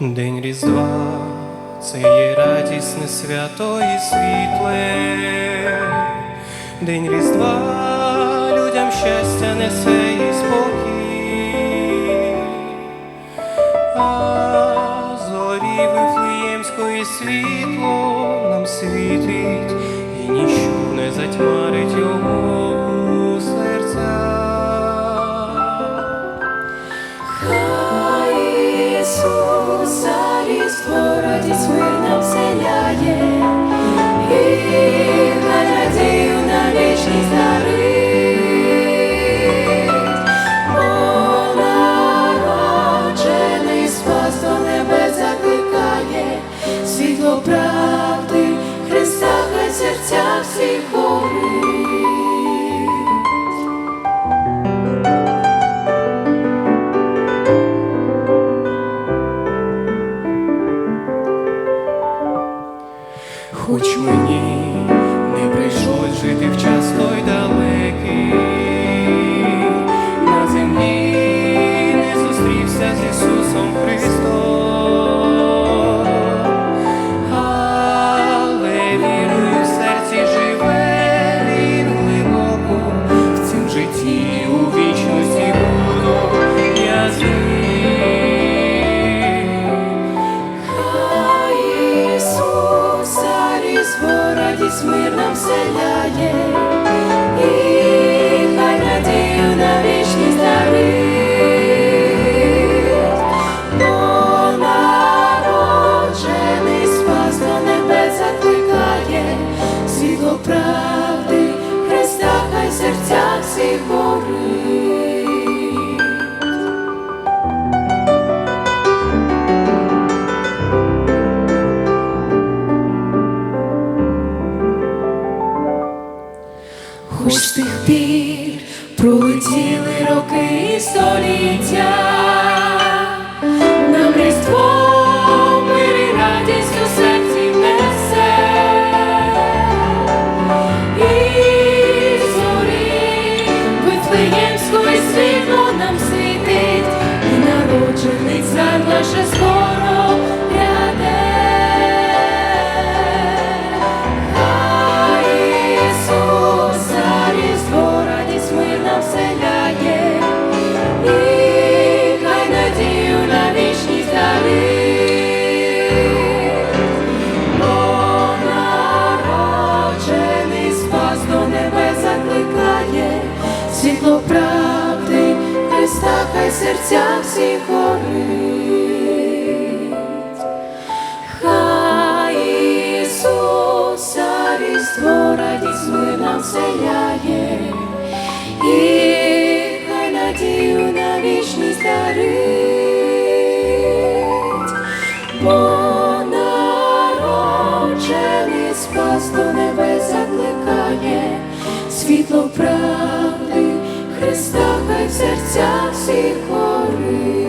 Різдва, це є радісне свято і світле. День Різдва людям щастя несе і спокій. А зорі Вифлеємської світло нам світить, і ніщо не затьмарить Різдво радість нам вселяє, і хай надію на вічність дарить. Бо народжений спас світло правди Христа хай серця всіх горить. Хоч мені не прийшлось жити в час той далекий, радість мир нам вселяє, і Хоч тих пір пролетіли роки і століття, нам різдво мир радість у серці несе, і зорі Вифлеємської світло нам світить, і народжений цар наше світло правди Христа хай серця всіх горить. Хай Ісуса різдво радість нам вселяє, і хай надію на вічність дарить, бо народжений спас до небес закликає, світло правди хай в серцях всіх горить.